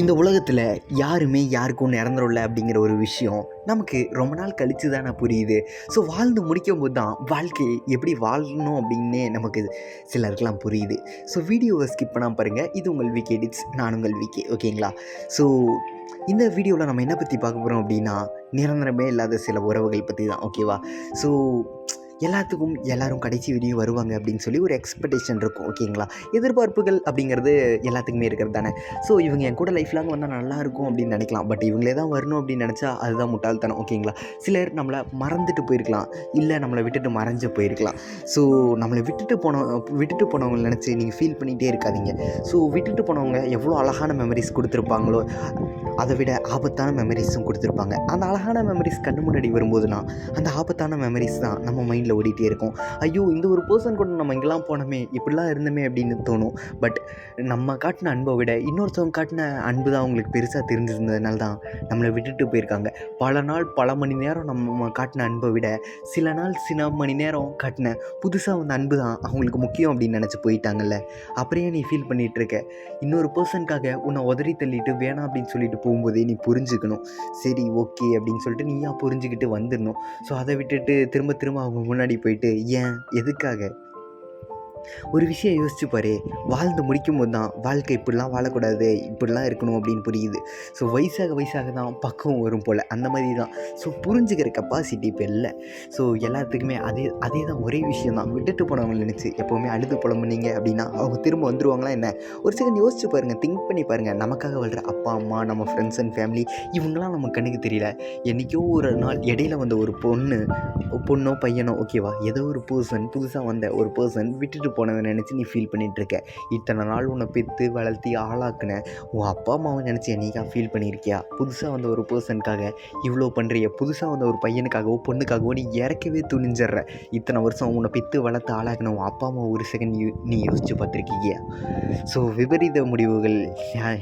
இந்த உலகத்தில் யாருமே யாருக்கும் நிரந்தரமில்ல அப்படிங்கிற ஒரு விஷயம் நமக்கு ரொம்ப நாள் கழித்து தானே புரியுது. ஸோ வாழ்ந்து முடிக்கும் போது தான் வாழ்க்கை எப்படி வாழணும் அப்படின்னே நமக்கு சிலருக்கெல்லாம் புரியுது. ஸோ வீடியோவை ஸ்கிப் பண்ணால் பாருங்கள் இது உங்கள் விகே டிட்ஸ் நான் உங்கள் விகே ஓகேங்களா ஸோ இந்த வீடியோவில் நம்ம என்ன பற்றி பார்க்க போகிறோம் அப்படின்னா நிரந்தரமே இல்லாத சில உறவுகள் பற்றி தான் ஓகேவா ஸோ எல்லாத்துக்கும் எல்லாரும் கடைசி வரையும் வருவாங்க அப்படின்னு சொல்லி ஒரு எக்ஸ்பெக்டேஷன் இருக்கும் ஓகேங்களா எதிர்பார்ப்புகள் அப்படிங்கிறது எல்லாத்துக்குமே இருக்கிறது தானே? ஸோ இவங்க என் கூட லைஃப் லாங் வந்தால் நல்லா இருக்கும் அப்படின்னு நினைக்கலாம். பட் இவங்களே தான் வரணும் அப்படின்னு நினச்சா அதுதான் முட்டாள்தனம் ஓகேங்களா சிலர் நம்மளை மறந்துட்டு போயிருக்கலாம். இல்லை நம்மளை விட்டுட்டு மறைஞ்சு போயிருக்கலாம். ஸோ நம்மளை விட்டுட்டு போன விட்டுட்டு போனவங்க நினச்சி நீங்கள் ஃபீல் பண்ணிகிட்டே இருக்காதீங்க. ஸோ விட்டுட்டு போனவங்க எவ்வளோ அழகான மெமரிஸ் கொடுத்துருப்பாங்களோ அதை விட ஆபத்தான மெமரிஸும் கொடுத்துருப்பாங்க. அந்த அழகான மெமரிஸ் கண்ணு முன்னாடி வரும்போதுனா அந்த ஆபத்தான மெமரிஸ் தான் நம்ம மைண்டில் ஓடிட்டே இருக்கும். ஐயோ இந்த ஒரு பர்சன் கூட நம்ம இங்கெல்லாம் போனோமே இப்படிலாம் இருந்தோமே அப்படின்னு தோணும். பட் நம்ம காட்டின அன்பை விட இன்னொருத்தவங்க காட்டின அன்பு தான் அவங்களுக்கு பெருசாக தெரிஞ்சிருந்ததுனால தான் நம்மளை விட்டுட்டு போயிருக்காங்க. பல நாள் பல மணி நேரம் நம்ம காட்டின அன்பை விட சில நாள் சில மணி நேரம் காட்டின புதுசாக வந்த அன்பு தான் அவங்களுக்கு முக்கியம் அப்படின்னு நினச்சி போயிட்டாங்கல்ல. அப்புறம் நீ ஃபீல் பண்ணிகிட்டு இருக்க? இன்னொரு பர்சனுக்காக உன்னை உதறி தள்ளிட்டு வேணாம் அப்படின்னு சொல்லிட்டு போகும்போதே நீ புரிஞ்சுக்கணும். சரி ஓகே அப்படின்னு சொல்லிட்டு நீயா புரிஞ்சுக்கிட்டு வந்துடணும். ஸோ அதை விட்டுட்டு திரும்ப திரும்ப அவங்க முன்னாடி போயிட்டு ஏன்? எதுக்காக? ஒரு விஷயம் யோசிச்சு பாரு வாழ்ந்து முடிக்கும் போது தான் வாழ்க்கை இப்படிலாம் வாழக்கூடாது இப்படிலாம் இருக்கணும் அப்படின்னு புரியுது. ஸோ வயசாக வயசாக தான் பக்குவம் வரும் போல். அந்த மாதிரி தான் ஸோ புரிஞ்சுக்கிற கெப்பாசிட்டி இப்போ இல்லை. ஸோ எல்லாத்துக்குமே அதே அதே தான் ஒரே விஷயம் தான் விட்டுட்டு போனவங்க நினச்சி எப்போவுமே அழுது புலம்புனீங்க அப்படின்னா அவங்க திரும்ப வந்துருவாங்களா என்ன? ஒரு செகண்ட் யோசிச்சு பாருங்கள் திங்க் பண்ணி பாருங்கள் நமக்காக வாழ்கிற அப்பா அம்மா நம்ம ஃப்ரெண்ட்ஸ் அண்ட் ஃபேமிலி இவங்களாம் நம்ம கண்ணுக்கு தெரியல. என்றைக்கோ ஒரு நாள் இடையில வந்த ஒரு பொண்ணு பொண்ணோ பையனோ ஓகேவா ஏதோ ஒரு பர்சன் புதுசாக வந்த ஒரு பர்சன் விட்டுட்டு போனதை நினச்சி நீ ஃபீல் பண்ணிகிட்ருக்க இத்தனை நாள் உன்னை பெற்று வளர்த்தி ஆளாக்குன. உன் அப்பா அம்மாவை நினச்சி என்னைக்கா ஃபீல் பண்ணியிருக்கியா புதுசாக வந்த ஒரு பர்சனுக்காக இவ்வளோ பண்ணுறிய புதுசாக வந்த ஒரு பையனுக்காகவோ பொண்ணுக்காகவோ நீ இறக்கவே துணிஞ்சிடுற இத்தனை வருஷம் உன்னை பெற்று வளர்த்து ஆளாக்குன உன் அப்பா அம்மா ஒரு செகண்ட் நீ யோசிச்சு பார்த்துருக்கீங்க. ஸோ விபரீத முடிவுகள்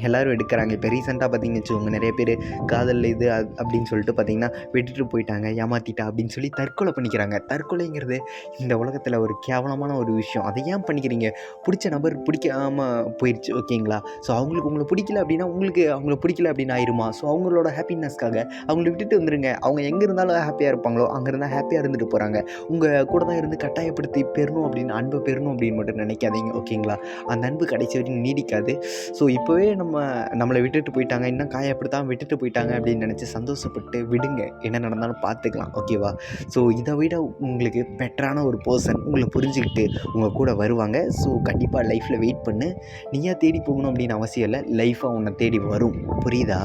எல்லோரும் எடுக்கிறாங்க. இப்போ ரீசெண்டாக பார்த்தீங்கன்னு வச்சுக்கோங்க. நிறைய பேர் காதல் இது அது அப்படின்னு சொல்லிட்டு பார்த்தீங்கன்னா விட்டுட்டு போயிட்டாங்க ஏமாத்திட்டா அப்படின்னு சொல்லி தற்கொலை பண்ணிக்கிறாங்க. தற்கொலைங்கிறது இந்த உலகத்தில் ஒரு கேவலமான ஒரு விஷயம். அதை ஏன் பண்ணிக்கிறீங்க? பிடிச்ச நபர் பிடிக்காமல் போயிடுச்சு ஓகேங்களா? ஸோ அவங்களுக்கு உங்களை பிடிக்கல அப்படின்னா உங்களுக்கு அவங்கள பிடிக்கல அப்படின்னு ஆயிருமா? ஸோ அவங்களோட ஹாப்பினஸ்க்காக அவங்கள விட்டுட்டு வந்துருங்க. அவங்க எங்கே இருந்தாலும் ஹாப்பியாக இருப்பாங்களோ அங்கே இருந்தால் ஹாப்பியாக இருந்துட்டு போகிறாங்க உங்கள் கூட தான் இருந்து கட்டாயப்படுத்தி பெறணும் அப்படின்னு அன்பை பெறணும் அப்படின்னு மட்டும் நினைக்காதீங்க ஓகேங்களா? அந்த அன்பு கடைசி வரைக்கும் நீடிக்காது. ஸோ இப்போவே நம்ம நம்மளை விட்டுட்டு போயிட்டாங்க இன்னும் காயப்படுத்தாமல் விட்டுட்டு போயிட்டாங்க அப்படின்னு நினச்சி சந்தோஷப்பட்டு விடுங்க. என்ன நடந்தாலும் பார்த்துக்கலாம் ஓகேவா? ஸோ இதை விட உங்களுக்கு பெட்டரான ஒரு பர்சன் உங்களை புரிஞ்சுக்கிட்டு உங்கள் கூட வருவாங்க. ஸோ கண்டிப்பாக லைஃப்பில் வெயிட் பண்ணு. நீயா தேடி போகணும் அப்படின்னு அவசியம் இல்லை. லைஃபாக உன்னை தேடி வரும். புரியுதா?